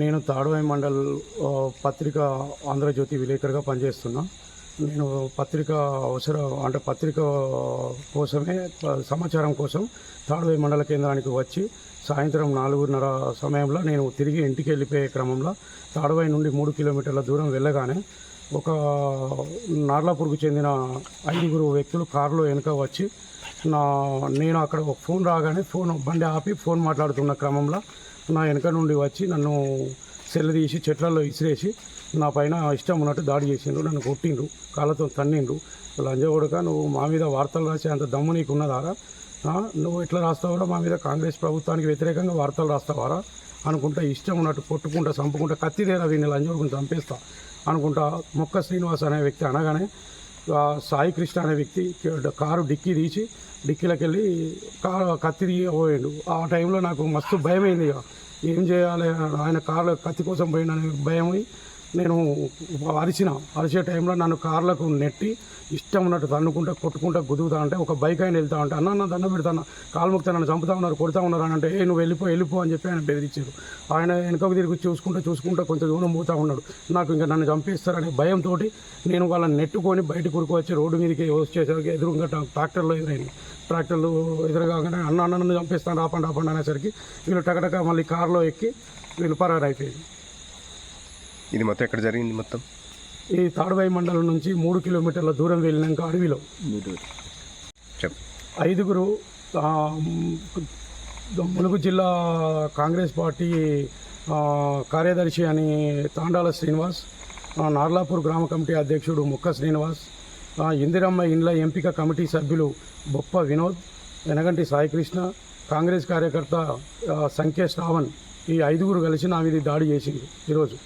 నేను తాడువాయి మండల్ పత్రిక ఆంధ్రజ్యోతి విలేకరుగా పనిచేస్తున్నా. నేను పత్రిక అవసరం అంటే పత్రిక కోసమే సమాచారం కోసం తాడువాయి మండల కేంద్రానికి వచ్చి సాయంత్రం నాలుగున్నర సమయంలో నేను తిరిగి ఇంటికి వెళ్ళిపోయే క్రమంలో తాడువాయి నుండి మూడు కిలోమీటర్ల దూరం వెళ్ళగానే ఒక నార్లాపూర్కు చెందిన ఐదుగురు వ్యక్తులు కారులో వెనుక వచ్చి నా నేను అక్కడ ఒక ఫోన్ రాగానే ఫోన్ బండి ఆపి ఫోన్ మాట్లాడుతున్న క్రమంలో నా వెనక నుండి వచ్చి నన్ను సెల్ తీసి చెట్లలో ఇసిరేసి నా పైన ఇష్టం ఉన్నట్టు దాడి చేసిండ్రు నన్ను కొట్టిండ్రు కాళ్ళతో తన్నిండ్రు. లంజగొడక నువ్వు మా మీద వార్తలు రాసే అంత దమ్ము నీకు ఉన్నదారా నువ్వు ఎట్లా రాస్తావారా? మా మీద కాంగ్రెస్ ప్రభుత్వానికి వ్యతిరేకంగా వార్తలు రాస్తావారా? అనుకుంటా ఇష్టం ఉన్నట్టు కొట్టుకుంటా చంపుకుంటా కత్తిదేరా వీడిని లంజోడుకుని చంపేస్తా అనుకుంటా. మొక్క శ్రీనివాస్ అనే వ్యక్తి అనగానే సాయి కృష్ణ అనే వ్యక్తి కారు డిక్కీ తీసి డిక్కీలోకి వెళ్ళి కారు కత్తి పోయాడు. ఆ టైంలో నాకు మస్తు భయమైంది ఇక ఏం చేయాలి? ఆయన కారులో కత్తి కోసం పోయిండని భయమై నేను అరిచిన అరిచే టైంలో నన్ను కార్లకు నెట్టి ఇష్టం ఉన్నట్టు తన్నుకుంటా కొట్టుకుంటా గుదుగుతా అంటే ఒక బైక్ ఆయన వెళ్తా ఉంటే అన్న నా దండ పెడతాను కాలు ముక్తా నన్ను చంపుతా ఉన్నారు కొడతా ఉన్నారు అని అంటే ఏ నువ్వు వెళ్ళిపో వెళ్ళిపో అని చెప్పి ఆయన బెదిరించారు. ఆయన వెనకకు తిరిగి చూసుకుంటూ చూసుకుంటూ కొంత దూరం పోతా ఉన్నాడు. నాకు ఇంకా నన్ను చంపేస్తారనే భయంతో నేను వాళ్ళని నెట్టుకొని బయటకు ఉరికి వచ్చి రోడ్డు మీదకి వచ్చేసరికి ఎదురుగా ట్రాక్టర్లో ఎదురైంది. ట్రాక్టర్లు ఎదురుగానే అన్న అన్న నన్ను చంపేస్తాను రాపండి రాపండి అనేసరికి వీళ్ళు టకటక మళ్ళీ కారులో ఎక్కి వీళ్ళు పరారు అయిపోయింది ఇది మొత్తం ఎక్కడ జరిగింది మొత్తం? ఈ తాడువాయి మండలం నుంచి మూడు కిలోమీటర్ల దూరం వెళ్ళినాక అడవిలో. చెప్పు. ఐదుగురు ములుగు జిల్లా కాంగ్రెస్ పార్టీ కార్యదర్శి అని తాండాల శ్రీనివాస్ నార్లాపూర్ గ్రామ కమిటీ అధ్యక్షుడు ముక్క శ్రీనివాస్ ఇందిరమ్మ ఇండ్ల ఎంపిక కమిటీ సభ్యులు బొప్ప వినోద్ వెనగంటి సాయికృష్ణ కాంగ్రెస్ కార్యకర్త సంఖ్య శ్రావణ్ ఈ ఐదుగురు కలిసి నా మీద దాడి చేసింది ఈరోజు.